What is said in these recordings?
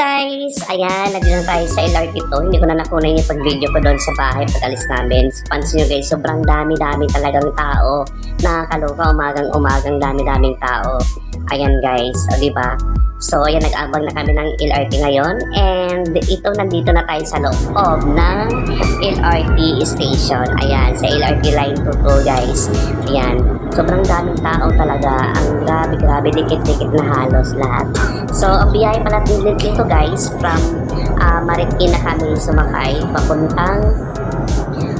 guys! Ayan, nandito na tayo sa LRT to. Hindi ko na nakunan yung pag-video ko doon sa bahay pag alis namin. Pansin nyo guys, sobrang dami-dami talagang tao. Nakakaloka, umagang-umagang dami-daming tao. Ayan guys, o diba? So, ayan, nag-abang na kami ng LRT ngayon. And ito, nandito na tayo sa loob ng LRT station. Ayan, sa LRT line 2 to guys. Ayan, sobrang daming tao talaga. Ang grabe-grabe, dikit-dikit na halos lahat. So, ang biyahe pala dito guys, from uh, Marikina kami sumakay, papuntang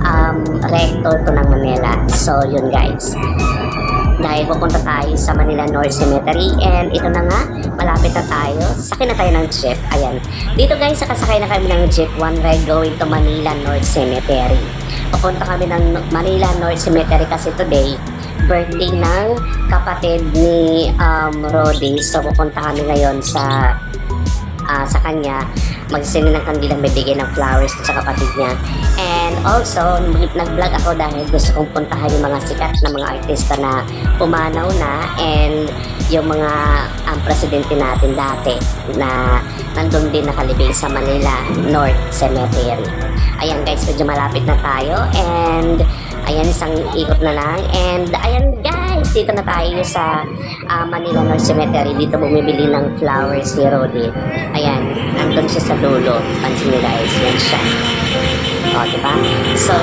um, recto to ng Manila. So, yun guys. Dahil pupunta tayo sa Manila North Cemetery and ito na nga, malapit na tayo. Sakay na tayo ng jeep. Ayan. Dito guys, nakasakay na kami ng jeep one ride going to Manila North Cemetery. Pupunta kami ng Manila North Cemetery kasi today, birthday ng kapatid ni um, Rodi. So pupunta kami ngayon sa ah, sa kanya magsindi ng kandilang bibigyan ng flowers sa kapatid niya. And also, nag-vlog ako dahil gusto kong puntahan yung mga sikat na mga artista na pumanaw na and yung mga ang presidente natin dati na nandun din nakalibing sa Manila North Cemetery. Ayan guys, medyo malapit na tayo and ayan isang ikot na lang and ayan guys, dito na tayo sa ah, Manila North Cemetery. Dito bumibili ng flowers si Rodi. Ayan, nandun siya sa dulo. Pansin niyo guys, yan siya. O, diba? So,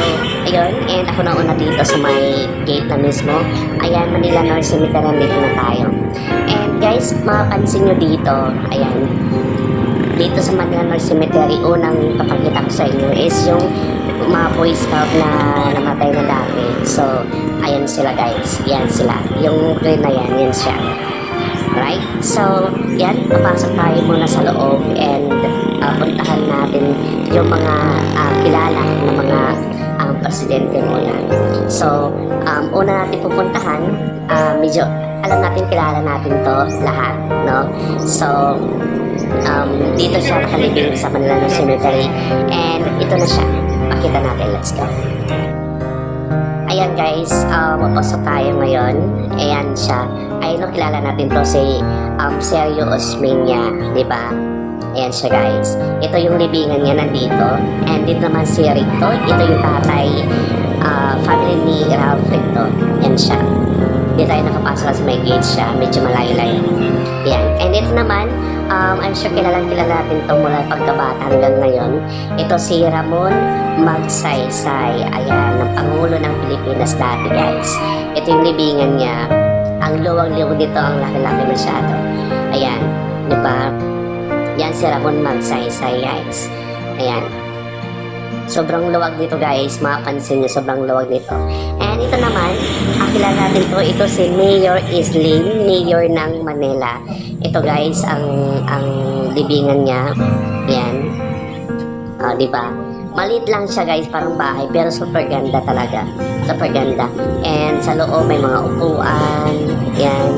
ayun, and ako na una dito sa may gate na mismo. Ayan, Manila North Cemetery, dito na tayo. And guys, mapapansin nyo dito, ayan, dito sa Manila North Cemetery, unang papakita ko sa inyo is yung mga Boy Scout na namatay na dati. So, ayan sila guys. Yan sila. Yung green na yan, yan siya. Alright? So, yan. Papasok tayo muna sa loob and uh, puntahan natin yung mga uh, kilala na mga um, presidente muna. So, um, una natin pupuntahan, uh, medyo alam natin, kilala natin to lahat, no? So, um, dito siya nakalibing sa Manila ng Cemetery and ito na siya. Pakita natin, let's go. Ayan guys, uh, papasok tayo ngayon. Ayan siya. Ayun, kilala natin to si um, Sergio Osmeña, di ba? Ayan siya guys. Ito yung libingan niya nandito. And dito naman si Rito. Ito yung tatay, uh, family ni Ralph Rito. Yan siya. Hindi tayo nakapasok sa may gate siya. Medyo malayo-layo. Yan. And ito naman, um, I'm sure kilalang kilala natin to mula pagkabata hanggang ngayon. Ito si Ramon Magsaysay. Ayan, ng Pangulo ng Pilipinas dati guys. Ito yung libingan niya. Ang luwag-liwag dito, ang laki-laki masyado. Ayan, di ba? Yan si Ramon Magsaysay guys. Ayan. Sobrang luwag dito guys. Mapansin niyo sobrang luwag dito. And ito naman, ang kilala natin to, ito si Mayor Isling, Mayor ng Manila. Ito guys, ang ang libingan niya. Yan. Ah, di ba? Maliit lang siya guys, parang bahay, pero super ganda talaga. Super ganda. And sa loob may mga upuan. Yan.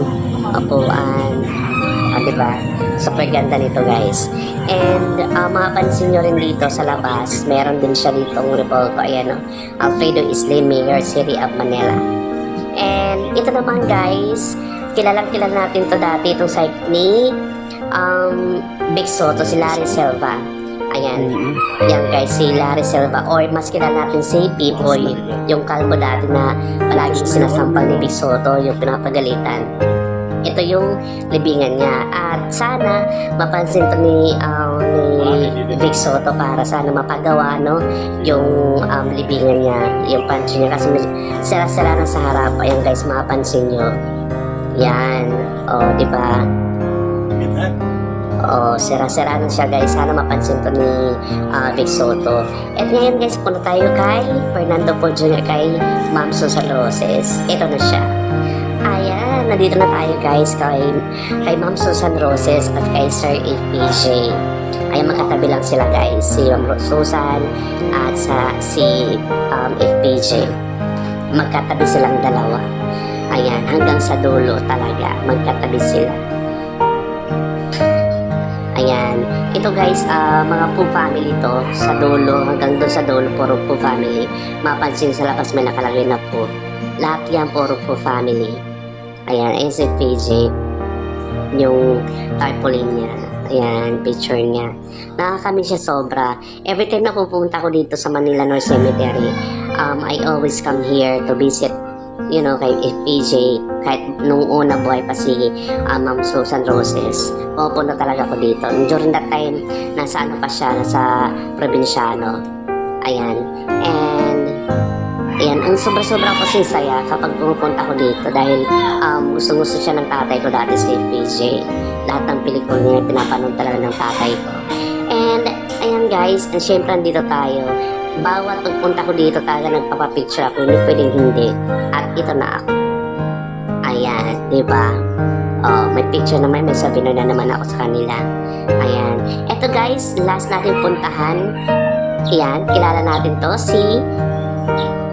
Upuan. Ah, di ba? Super ganda nito guys. And uh, mapapansin nyo rin dito sa labas, meron din siya ditong revolver. Ayan o. Alfredo Isle, Mayor, City of Manila. And ito naman guys, kilalang kilala natin to dati, itong site ni um, Big Soto, si Larry Selva. Ayan, yan guys, si Larry Selva. Or mas kilala natin si Pipoy, yung kalbo dati na palaging sinasampal ni Big Soto, yung pinapagalitan ito yung libingan niya at sana mapansin to ni um, ni Vic Soto para sana mapagawa no yung um, libingan niya yung pancho niya kasi sira-sira na sa harap ayan guys mapansin nyo yan oh, di ba Oh, sira-sira na siya guys. Sana mapansin to ni uh, Vic Soto. At ngayon guys, punta tayo kay Fernando Po Jr. kay Ma'am Susan Roses. Ito na siya. Ayan, nandito na tayo guys kay, kay Ma'am Susan Roses at kay Sir FPJ. Ayan, magkatabi lang sila guys. Si Ma'am Susan at sa, si um, FPJ. Magkatabi silang dalawa. Ayan, hanggang sa dulo talaga. Magkatabi sila. Ayan. Ito guys, ah, mga po family to. Sa dulo, hanggang doon sa dulo, puro po family. Mapansin sa labas may nakalagay na po. Lahat yan, puro po family. Ayan, ayun si PJ. Yung tarpaulin niya. Ayan, picture niya. Nakakamiss siya sobra. Every time na pupunta ko dito sa Manila North Cemetery, um, I always come here to visit you know, kay FPJ, kahit nung una buhay pa si uh, Ma'am Susan Roses, pupunta talaga ako dito. During that time, nasa ano pa siya, nasa probinsyano. Ayan. And, ayan, ang sobra-sobra ko saya kapag pumupunta ko dito dahil um, gusto-gusto siya ng tatay ko dati si FPJ. Lahat ng pelikula niya, pinapanood talaga ng tatay ko. And, ayan guys, and syempre andito tayo bawat pagpunta ko dito talaga nagpapapicture ako, hindi pwedeng hindi. At ito na ako. Ayan, di ba? Oh, may picture naman, may souvenir na naman ako sa kanila. Ayan. Ito guys, last natin puntahan. Ayan, kilala natin to si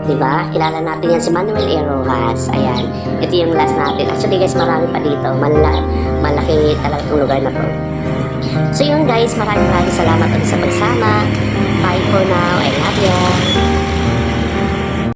Di ba? Kilala natin yan si Manuel A. Rojas. Ayan. Ito yung last natin. Actually guys, marami pa dito. Mala malaki talaga itong lugar na to. So yun guys, maraming maraming salamat ulit sa pagsama. Bye for now. I love you.